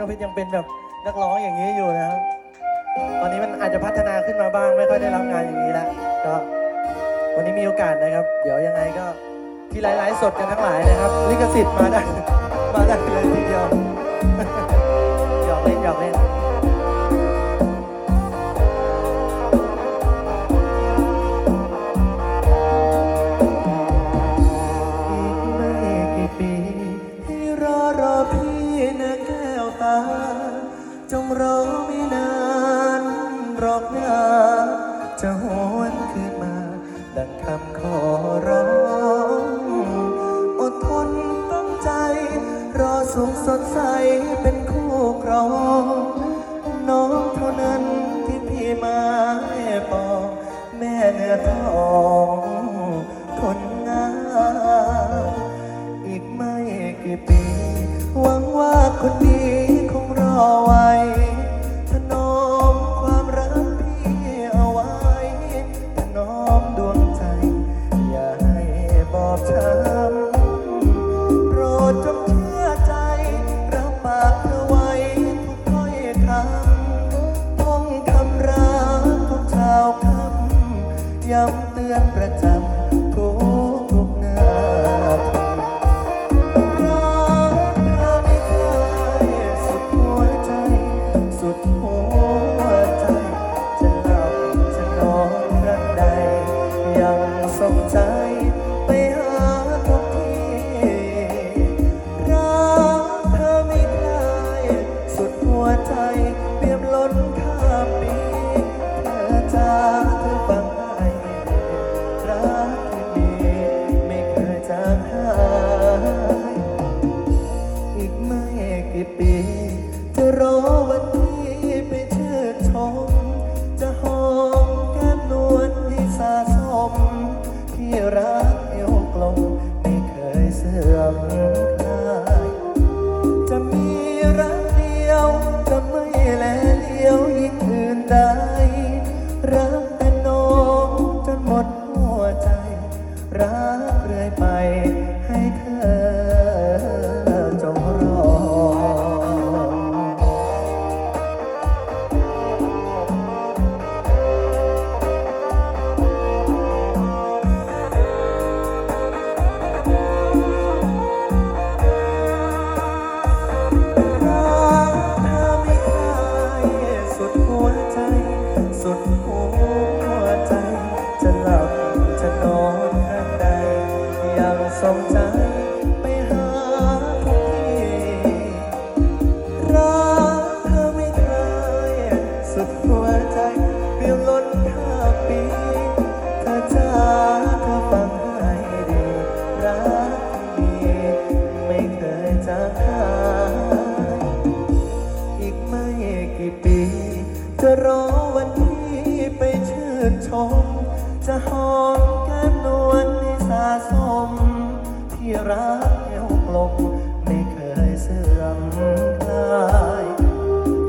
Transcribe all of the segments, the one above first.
น้องเพชรยังเป็นแบบนักร้องอย่างนี้อยู่นะครับ ตอนนี้มันอาจจะพัฒนาขึ้นมาบ้างไม่ค่อยได้รับงานอย่างนี้แล้วก็วันนี้มีโอกาสนะครับ เดี๋ยวยังไงก็ที่ไลฟ์สดกันทั้งหลายนะครับ ลิขสิทธิ์มาได้มาได้เลยทีเดียวหยอกเล่นหยอกเล่น จงรอไม่นานรอกนาจะหวนคืนมา ดังคำขอร้องอดทนตั้งใจ รอสุขสดใสเป็น ค สงใจ รักเอวกลมไม่เคยเสื่อมคลายจะมีรักเดียว จะไม่แลเลี้ยวยิ่งอื่นใดรักแต่น้องจนหมดหัวใจ รักเรื่อยไป สงใจไปหาทุกทีรักเธอไม่เคยสุดหัวใจเปลี่ยวล้นข้ามปีเธอจ้าเธอฟังให้ดีรักมีไม่เคยจางหายอีกไม่กี่ปี จะรอวันที่ไปชื่นชมจะหอม รักแก้วกลมไม่เคยเสื่อมคลาย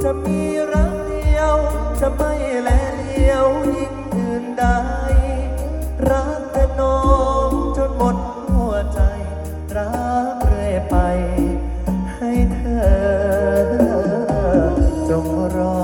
จะมีรักเดียว จะไม่แลเลียวยิ่งอื่นใด รักแต่น้องจนหมดหัวใจ รักเรื่อยไป ให้เธอ จงรอ